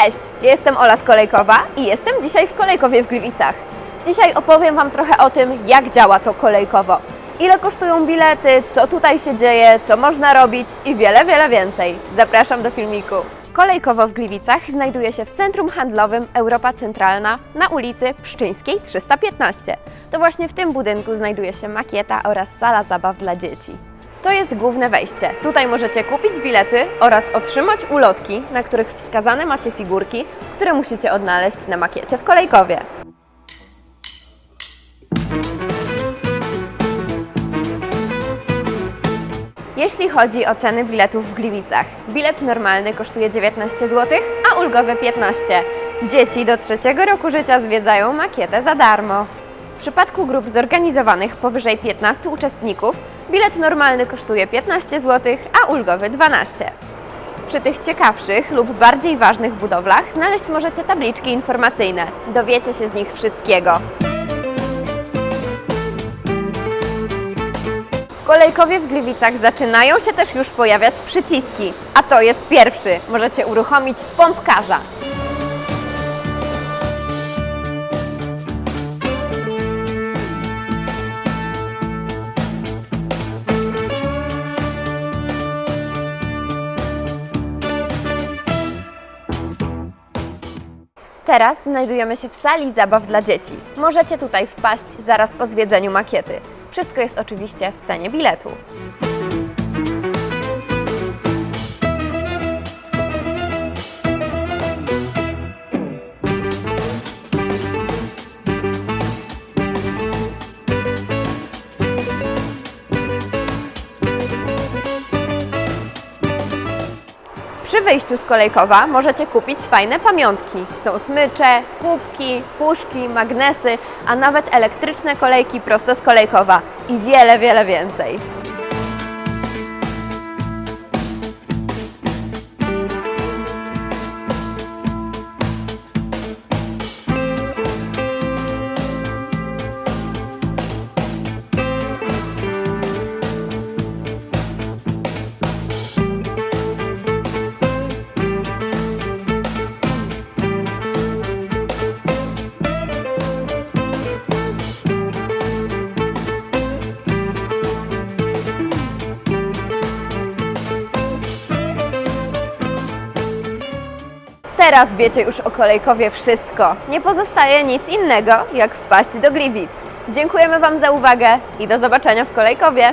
Ja jestem Ola z Kolejkowa i jestem dzisiaj w Kolejkowie w Gliwicach. Dzisiaj opowiem Wam trochę o tym, jak działa to Kolejkowo. Ile kosztują bilety, co tutaj się dzieje, co można robić i wiele, wiele więcej. Zapraszam do filmiku. Kolejkowo w Gliwicach znajduje się w centrum handlowym Europa Centralna na ulicy Pszczyńskiej 315. To właśnie w tym budynku znajduje się makieta oraz sala zabaw dla dzieci. To jest główne wejście. Tutaj możecie kupić bilety oraz otrzymać ulotki, na których wskazane macie figurki, które musicie odnaleźć na makiecie w Kolejkowie. Jeśli chodzi o ceny biletów w Gliwicach, bilet normalny kosztuje 19 zł, a ulgowy 15. Dzieci do trzeciego roku życia zwiedzają makietę za darmo. W przypadku grup zorganizowanych powyżej 15 uczestników, bilet normalny kosztuje 15 zł, a ulgowy 12. Przy tych ciekawszych lub bardziej ważnych budowlach znaleźć możecie tabliczki informacyjne. Dowiecie się z nich wszystkiego. W Kolejkowie w Gliwicach zaczynają się też już pojawiać przyciski, a to jest pierwszy. Możecie uruchomić pompkarza. Teraz znajdujemy się w sali zabaw dla dzieci. Możecie tutaj wpaść zaraz po zwiedzeniu makiety. Wszystko jest oczywiście w cenie biletu. Przy wyjściu z Kolejkowa możecie kupić fajne pamiątki. Są smycze, kubki, puszki, magnesy, a nawet elektryczne kolejki prosto z Kolejkowa i wiele, wiele więcej. Teraz wiecie już o Kolejkowie wszystko. Nie pozostaje nic innego, jak wpaść do Gliwic. Dziękujemy Wam za uwagę i do zobaczenia w Kolejkowie.